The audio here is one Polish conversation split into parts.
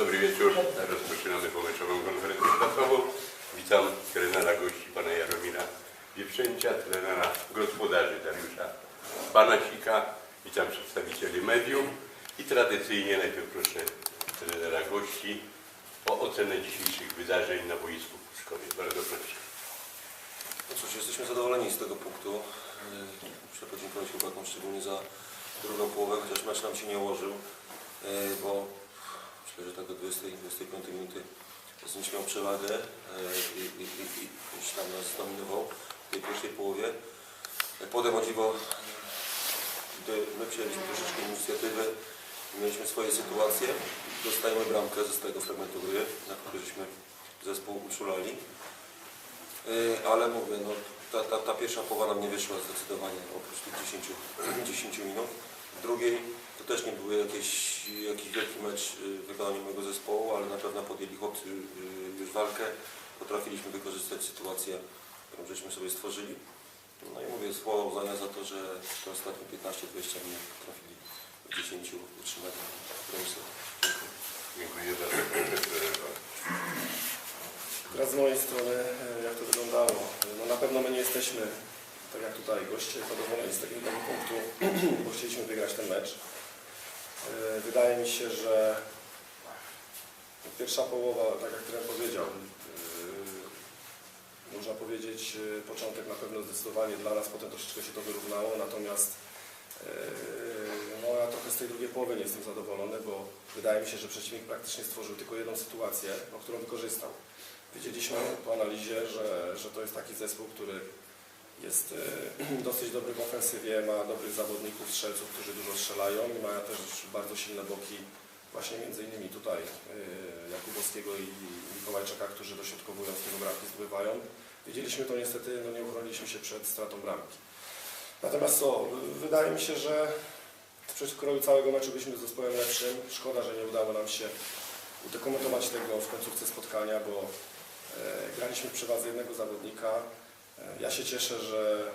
Dobry wieczór. Rozpoczynamy pomyczową konferencję prasową. Witam trenera gości pana Jaromira Wieprzęcia, trenera gospodarzy Dariusza Banasika. Witam przedstawicieli mediów i tradycyjnie najpierw proszę trenera gości o ocenę dzisiejszych wydarzeń na boisku w Puszkowie. Bardzo proszę. No cóż, jesteśmy zadowoleni z tego punktu. Yy, Muszę podziękować chłopakom szczególnie za drugą połowę, chociaż mecz nam się nie ułożył, yy, bo myślę, że tak do 20-25 minuty Znicz miał przewagę yy, i, i, i, i tam nas zdominował w tej pierwszej połowie. Potem o dziwo, my przyjęliśmy troszeczkę inicjatywę, mieliśmy swoje sytuacje, dostajemy bramkę ze swojego fragmentu gry, na który żeśmy zespół uczulali. Yy, ale mówię, no, ta, ta, ta pierwsza połowa nam nie wyszła zdecydowanie, oprócz tych 10, 10 minut. Drugiej to też nie był jakiś, jakiś wielki mecz yy, w wykonaniu mojego zespołu, ale na pewno podjęli chłopcy yy, już walkę. Potrafiliśmy wykorzystać sytuację, którą żeśmy sobie stworzyli. No i mówię, słowa uznania za to, że te ostatnie 15-20 minut trafili w 10 utrzymać remisy. Dziękuję. Teraz z mojej strony, e, jak to wyglądało. No na pewno my nie jesteśmy, tak jak tutaj, goście zadowoleni z takiego punktu, bo chcieliśmy wygrać ten mecz. E, Wydaje mi się, że pierwsza połowa, tak jak trener powiedział, e, można powiedzieć, e, początek na pewno zdecydowanie dla nas, potem troszeczkę się to wyrównało, natomiast no ja trochę z tej drugiej połowy nie jestem zadowolony, bo wydaje mi się, że przeciwnik praktycznie stworzył tylko jedną sytuację, no, którą wykorzystał. Wiedzieliśmy po analizie, że, że to jest taki zespół, który jest e, dosyć dobry w ofensywie, ma dobrych zawodników, strzelców, którzy dużo strzelają i ma też bardzo silne boki, właśnie między innymi tutaj e, Jakubowskiego i Mikołajczaka, którzy dośrodkowują z tego bramki, zdobywają. Wiedzieliśmy to niestety, no nie uchroniliśmy się przed stratą bramki. Natomiast co, wydaje mi się, że w kroju całego meczu byliśmy zespołem lepszym. Szkoda, że nie udało nam się udokumentować tego w końcówce spotkania, bo e, graliśmy w przewadze jednego zawodnika. Ja się cieszę, że,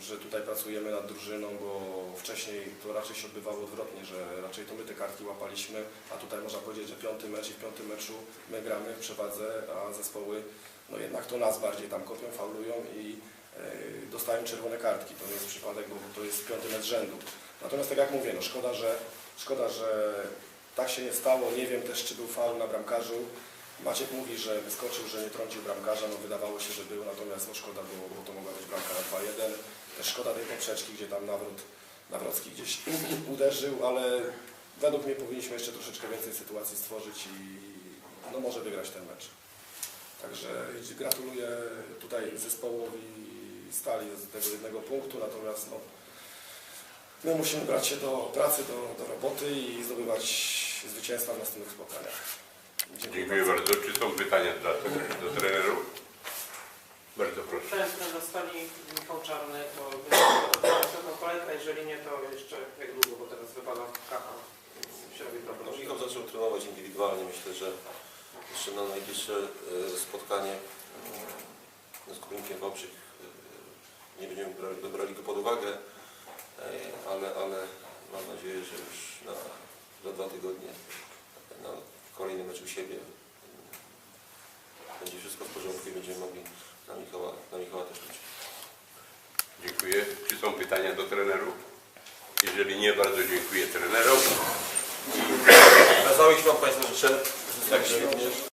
że tutaj pracujemy nad drużyną, bo wcześniej to raczej się odbywało odwrotnie, że raczej to my te kartki łapaliśmy, a tutaj można powiedzieć, że piąty mecz i w piątym meczu my gramy w przewadze, a zespoły no jednak to nas bardziej tam kopią, faulują i e, dostają czerwone kartki. To nie jest przypadek, bo to jest piąty mecz rzędu. Natomiast tak jak mówię, no szkoda, że, szkoda, że tak się nie stało. Nie wiem też, czy był faul na bramkarzu. Maciek mówi, że wyskoczył, że nie trącił bramkarza. No wydawało się, że był, natomiast no szkoda było, bo to mogła być bramka na 2-1. Też szkoda tej poprzeczki, gdzie tam nawrót, Nawrocki gdzieś uderzył, ale według mnie powinniśmy jeszcze troszeczkę więcej sytuacji stworzyć i no może wygrać ten mecz. Także gratuluję tutaj zespołowi Stali z tego jednego punktu, natomiast no, My musimy brać się do pracy, do, do roboty i zdobywać zwycięstwa w następnych spotkaniach. Dziękuję bardzo. Czy są pytania dla, do trenerów? Bardzo proszę. Często dostali Michał Czarny, to będzie tylko kolejka, jeżeli nie, to jeszcze jak długo, bo teraz wypada kacha, więc się robi problem. No, Michał zaczął trenować indywidualnie. Myślę, że jeszcze na najbliższe e, spotkanie e, z Górnikiem Wałbrzych e, nie będziemy brali, brali go pod uwagę, ale, ale mam nadzieję, że już na, za dwa tygodnie na kolejny mecz u siebie będzie wszystko w porządku i będziemy mogli na Michała, na Michała też liczyć. Dziękuję. Czy są pytania do trenerów? Jeżeli nie, bardzo dziękuję trenerom. Wesołych świąt Państwu życzę. Tak świetnie.